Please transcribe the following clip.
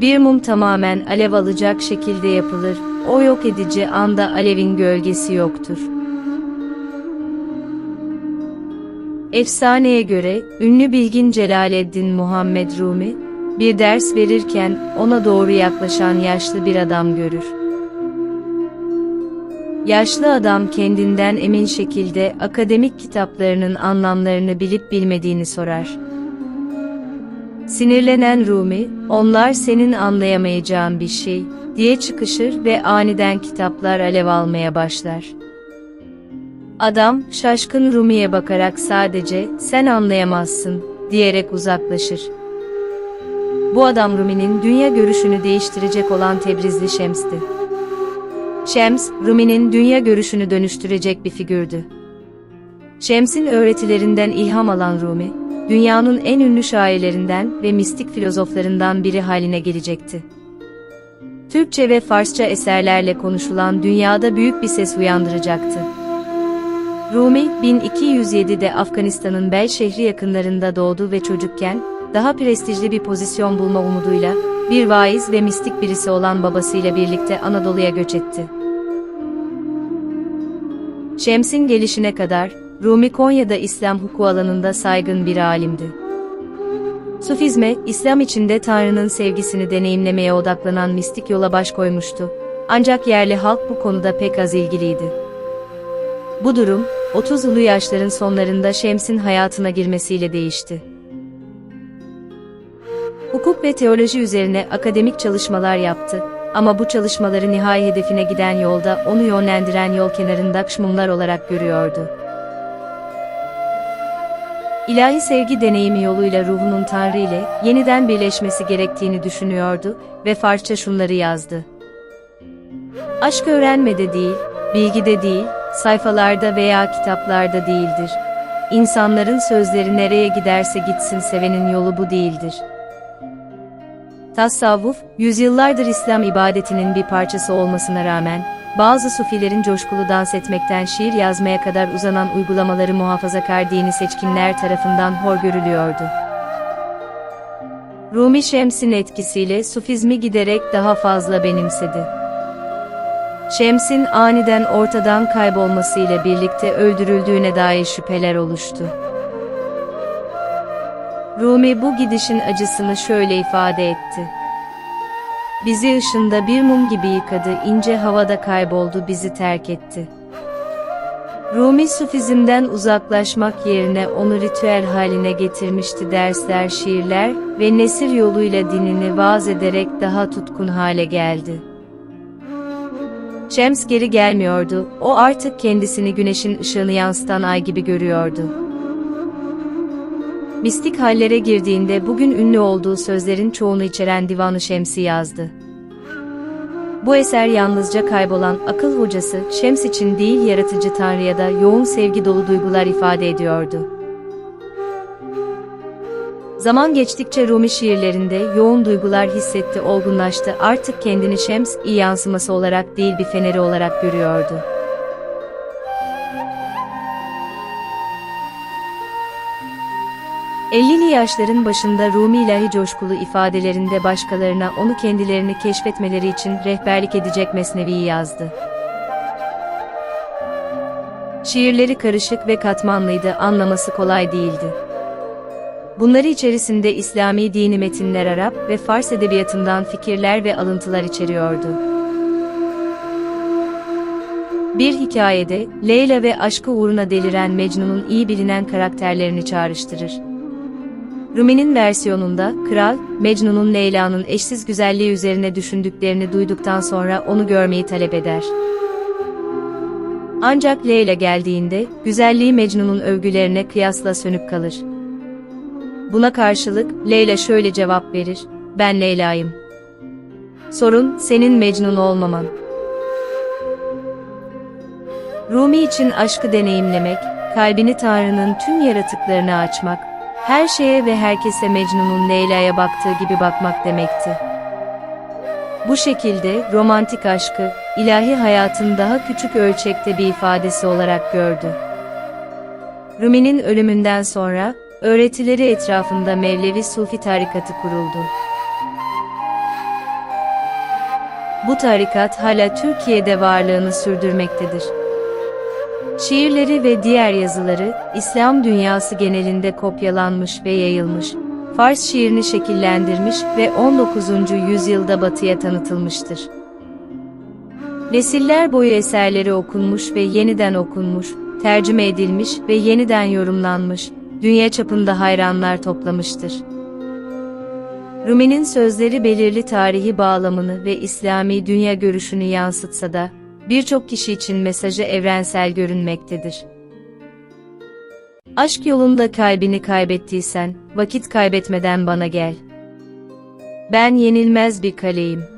Bir mum tamamen alev alacak şekilde yapılır. O yok edici anda alevin gölgesi yoktur. Efsaneye göre, ünlü bilgin Celaleddin Muhammed Rumi, bir ders verirken ona doğru yaklaşan yaşlı bir adam görür. Yaşlı adam kendinden emin şekilde akademik kitaplarının anlamlarını bilip bilmediğini sorar. Sinirlenen Rumi, onlar senin anlayamayacağın bir şey, diye çıkışır ve aniden kitaplar alev almaya başlar. Adam, şaşkın Rumi'ye bakarak sadece, sen anlayamazsın, diyerek uzaklaşır. Bu adam Rumi'nin dünya görüşünü değiştirecek olan Tebrizli Şems'ti. Şems, Rumi'nin dünya görüşünü dönüştürecek bir figürdü. Şems'in öğretilerinden ilham alan Rumi, dünyanın en ünlü şairlerinden ve mistik filozoflarından biri haline gelecekti. Türkçe ve Farsça eserlerle konuşulan dünyada büyük bir ses uyandıracaktı. Rumi, 1207'de Afganistan'ın Bel şehri yakınlarında doğdu ve çocukken, daha prestijli bir pozisyon bulma umuduyla, bir vaiz ve mistik birisi olan babasıyla birlikte Anadolu'ya göç etti. Şems'in gelişine kadar, Rumi Konya'da İslam hukuku alanında saygın bir alimdi. Sufizme, İslam içinde Tanrı'nın sevgisini deneyimlemeye odaklanan mistik yola baş koymuştu. Ancak yerli halk bu konuda pek az ilgiliydi. Bu durum, 30'lu yaşların sonlarında Şems'in hayatına girmesiyle değişti. Hukuk ve teoloji üzerine akademik çalışmalar yaptı ama bu çalışmaları nihai hedefine giden yolda onu yönlendiren yol kenarında mumlar olarak görüyordu. İlahi sevgi deneyimi yoluyla ruhunun Tanrı ile yeniden birleşmesi gerektiğini düşünüyordu ve Farsça şunları yazdı. Aşk öğrenmede değil, bilgide değil, sayfalarda veya kitaplarda değildir. İnsanların sözleri nereye giderse gitsin sevenin yolu bu değildir. Tasavvuf, yüzyıllardır İslam ibadetinin bir parçası olmasına rağmen, bazı sufilerin coşkulu dans etmekten şiir yazmaya kadar uzanan uygulamaları muhafazakar dini seçkinler tarafından hor görülüyordu. Rumi Şems'in etkisiyle sufizmi giderek daha fazla benimsedi. Şems'in aniden ortadan kaybolmasıyla birlikte öldürüldüğüne dair şüpheler oluştu. Rumi bu gidişin acısını şöyle ifade etti. Bizi ışında bir mum gibi yıkadı, ince havada kayboldu, bizi terk etti. Rumi sufizmden uzaklaşmak yerine onu ritüel haline getirmişti dersler, şiirler ve nesir yoluyla dinini vaaz ederek daha tutkun hale geldi. Şems geri gelmiyordu, o artık kendisini güneşin ışığını yansıtan ay gibi görüyordu. Mistik hallere girdiğinde bugün ünlü olduğu sözlerin çoğunu içeren Divan-ı Şems'i yazdı. Bu eser yalnızca kaybolan akıl hocası Şems için değil yaratıcı Tanrı'ya da yoğun sevgi dolu duygular ifade ediyordu. Zaman geçtikçe Rumi şiirlerinde yoğun duygular hissetti, olgunlaştı, artık kendini Şems, iyi yansıması olarak değil bir feneri olarak görüyordu. Ellili yaşların başında Rumi ilahi coşkulu ifadelerinde başkalarına onu kendilerini keşfetmeleri için rehberlik edecek mesneviyi yazdı. Şiirleri karışık ve katmanlıydı, anlaması kolay değildi. Bunları içerisinde İslami dini metinler Arap ve Fars edebiyatından fikirler ve alıntılar içeriyordu. Bir hikayede, Leyla ve aşkı uğruna deliren Mecnun'un iyi bilinen karakterlerini çağrıştırır. Rumi'nin versiyonunda, kral, Mecnun'un Leyla'nın eşsiz güzelliği üzerine düşündüklerini duyduktan sonra onu görmeyi talep eder. Ancak Leyla geldiğinde, güzelliği Mecnun'un övgülerine kıyasla sönük kalır. Buna karşılık, Leyla şöyle cevap verir, ben Leyla'yım. Sorun, senin Mecnun olmaman. Rumi için aşkı deneyimlemek, kalbini Tanrı'nın tüm yaratıklarına açmak, her şeye ve herkese Mecnun'un Leyla'ya baktığı gibi bakmak demekti. Bu şekilde romantik aşkı, ilahi hayatın daha küçük ölçekte bir ifadesi olarak gördü. Rumi'nin ölümünden sonra, öğretileri etrafında Mevlevi Sufi tarikatı kuruldu. Bu tarikat hala Türkiye'de varlığını sürdürmektedir. Şiirleri ve diğer yazıları, İslam dünyası genelinde kopyalanmış ve yayılmış, Fars şiirini şekillendirmiş ve 19. yüzyılda batıya tanıtılmıştır. Nesiller boyu eserleri okunmuş ve yeniden okunmuş, tercüme edilmiş ve yeniden yorumlanmış, dünya çapında hayranlar toplamıştır. Rumi'nin sözleri belirli tarihi bağlamını ve İslami dünya görüşünü yansıtsa da, birçok kişi için mesajı evrensel görünmektedir. Aşk yolunda kalbini kaybettiysen, vakit kaybetmeden bana gel. Ben yenilmez bir kaleyim.